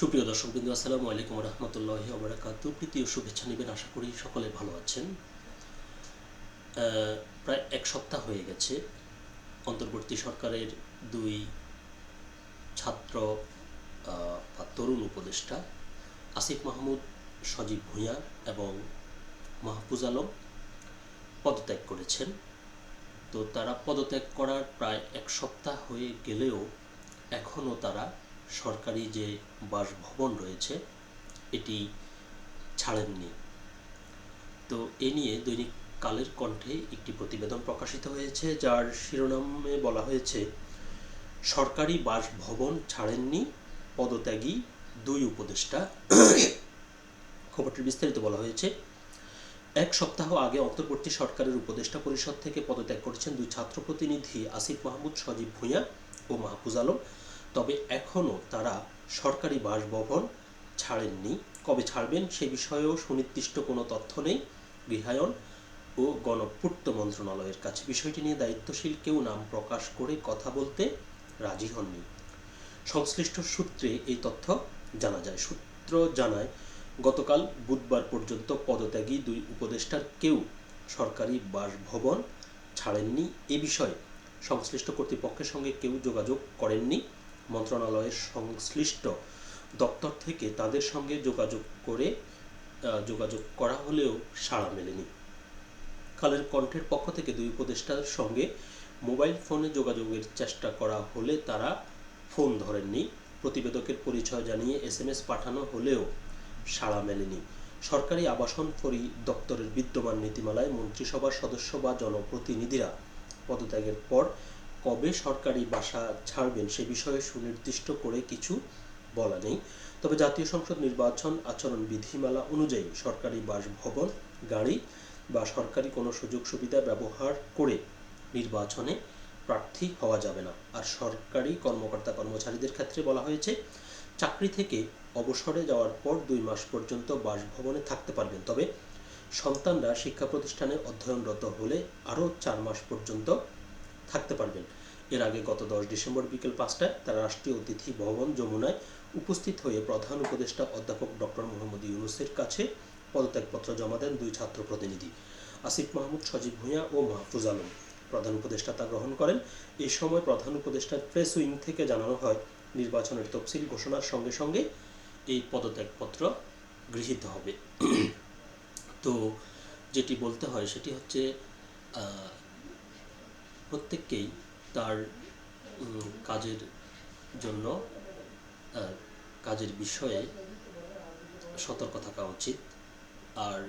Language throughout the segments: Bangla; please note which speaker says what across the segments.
Speaker 1: সুপ্রিয় দর্শক বিন্দু আসসালামু আলাইকুম রহমতুল্লাহ ওবরাকাত। প্রীতি ও শুভেচ্ছা নেবেন, আশা করি সকলে ভালো আছেন। প্রায় এক সপ্তাহ হয়ে গেছে, অন্তর্বর্তী সরকারের দুই ছাত্র বা তরুণ উপদেষ্টা আসিফ মাহমুদ, সজীব ভূঁইয়া এবং মাহফুজ আলম পদত্যাগ করেছেন। তো তারা পদত্যাগ করার প্রায় এক সপ্তাহ হয়ে গেলেও এখনও তারা সরকারি যে বাসভবন রয়েছে, এটি ছাড়েননি। তো এ নিয়ে দৈনিক কালের কণ্ঠে একটি প্রতিবেদন প্রকাশিত হয়েছে, যার শিরোনামে বলা হয়েছে, সরকারি বাসভবন ছাড়েননি, পদত্যাগী দুই উপদেষ্টা। খবরটির বিস্তারিত বলা হয়েছে, এক সপ্তাহ আগে অন্তর্বর্তী সরকারের উপদেষ্টা পরিষদ থেকে পদত্যাগ করেছেন দুই ছাত্র প্রতিনিধি আসিফ মাহমুদ, সজীব ভূঁইয়া ও মাহফুজ আলম। তবে এখনও তারা সরকারি বাসভবন ছাড়েননি। কবে ছাড়বেন সে বিষয়েও সুনির্দিষ্ট কোনো তথ্য নেই। গৃহায়ন ও গণপূর্ত মন্ত্রণালয়ের কাছে বিষয়টি নিয়ে দায়িত্বশীল কেউ নাম প্রকাশ করে কথা বলতে রাজি হননি। সংশ্লিষ্ট সূত্রে এই তথ্য জানা যায়। সূত্র জানায়, গতকাল বুধবার পর্যন্ত পদত্যাগী দুই উপদেষ্টার কেউ সরকারি বাসভবন ছাড়েননি। এ বিষয়ে সংশ্লিষ্ট কর্তৃপক্ষের সঙ্গে কেউ যোগাযোগ করেননি। মন্ত্রণালয়ের সংশ্লিষ্ট দপ্তর থেকে তাদের সঙ্গে যোগাযোগ করে যোগাযোগ করা হলেও সাড়া মেলেনি। কালের কণ্ঠের পক্ষ থেকে দুই উপদেষ্টার সঙ্গে মোবাইল ফোনে যোগাযোগের চেষ্টা করা হলে তারা ফোন ধরেননি। প্রতিবেদকের পরিচয় জানিয়ে এসএমএস পাঠানো হলেও সাড়া মেলেনি। সরকারি আবাসন দপ্তরের বিদ্যমান নীতিমালায় মন্ত্রিসভার সদস্য বা জনপ্রতিনিধিরা পদত্যাগের পর কবে সরকারি বাসা ছাড়বেন সে বিষয়ে সুনির্দিষ্ট করে কিছু বলা নেই। তবে জাতীয় সংসদ নির্বাচন আচরণ বিধিমালা অনুযায়ী সরকারি বাসভবন, গাড়ি বা সরকারি কোনো সুযোগ সুবিধা ব্যবহার করে নির্বাচনে প্রার্থী হওয়া যাবে না। আর সরকারি কর্মকর্তা কর্মচারীদের ক্ষেত্রে বলা হয়েছে, চাকরি থেকে অবসরে যাওয়ার পর দুই মাস পর্যন্ত বাসভবনে থাকতে পারবেন। তবে সন্তানরা শিক্ষা প্রতিষ্ঠানে অধ্যয়নরত হলে আরও চার মাস পর্যন্ত থাকতে পারবেন। এর আগে গত দশ ডিসেম্বর বিকেল পাঁচটায় তারা রাষ্ট্রীয় অতিথি ভবন যমুনায় উপস্থিত হয়ে প্রধান উপদেষ্টা অধ্যাপক ডক্টর মোহাম্মদ ইউনুসের কাছে পদত্যাগপত্র জমা দেন দুই ছাত্র প্রতিনিধি, আসিফ মাহমুদ, সজীব ভূঁইয়া ও মাহফুজ আলম। প্রধান উপদেষ্টা তা গ্রহণ করেন। এ সময় প্রধান উপদেষ্টার প্রেস উইং থেকে জানানো হয়, নির্বাচনের তফসিল ঘোষণার সঙ্গে সঙ্গে এই পদত্যাগপত্র গৃহীত হবে। তো যেটি বলতে হয় সেটি হচ্ছে প্রত্যেককেই তার কাজের জন্য কাজের বিষয়ে সতর্ক থাকা উচিত। আর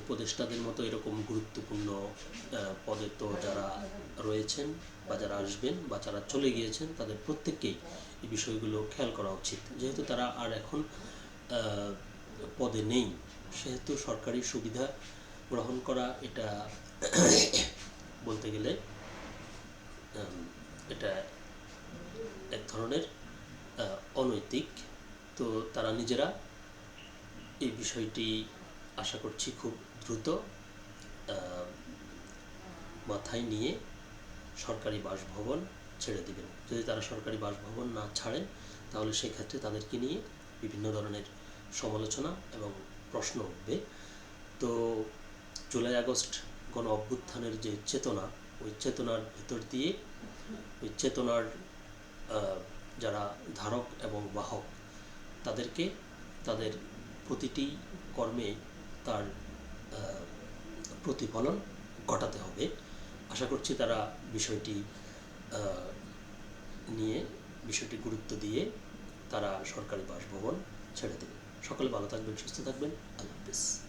Speaker 1: উপদেষ্টাদের মতো এরকম গুরুত্বপূর্ণ পদে তো যারা রয়েছেন বা যারা আসবেন বা যারা চলে গিয়েছেন, তাদের প্রত্যেককেই এই বিষয়গুলো খেয়াল করা উচিত। যেহেতু তারা আর এখন পদে নেই, সেহেতু সরকারি সুবিধা গ্রহণ করা এটা বলতে গেলে এটা এক ধরনের অনৈতিক। তো তারা নিজেরা এই বিষয়টি আশা করছি খুব দ্রুত মাথায় নিয়ে সরকারি বাসভবন ছেড়ে দেবেন। যদি তারা সরকারি বাসভবন না ছাড়েন, তাহলে সেক্ষেত্রে তাদেরকে নিয়ে বিভিন্ন ধরনের সমালোচনা এবং প্রশ্ন উঠবে। তো জুলাই আগস্ট গণ অভ্যুত্থানের যে চেতনা, ওই চেতনার ভিতর দিয়ে চেতনার যারা ধারক এবং বাহক, তাদেরকে তাদের প্রতিটি কর্মে তার প্রতিফলন ঘটাতে হবে। আশা করছি তারা বিষয়টি নিয়ে, বিষয়টি গুরুত্ব দিয়ে তারা সরকারি বাসভবন ছেড়ে দেবে। সকলে ভালো থাকবেন, সুস্থ থাকবেন। আল্লাহ হাফিজ।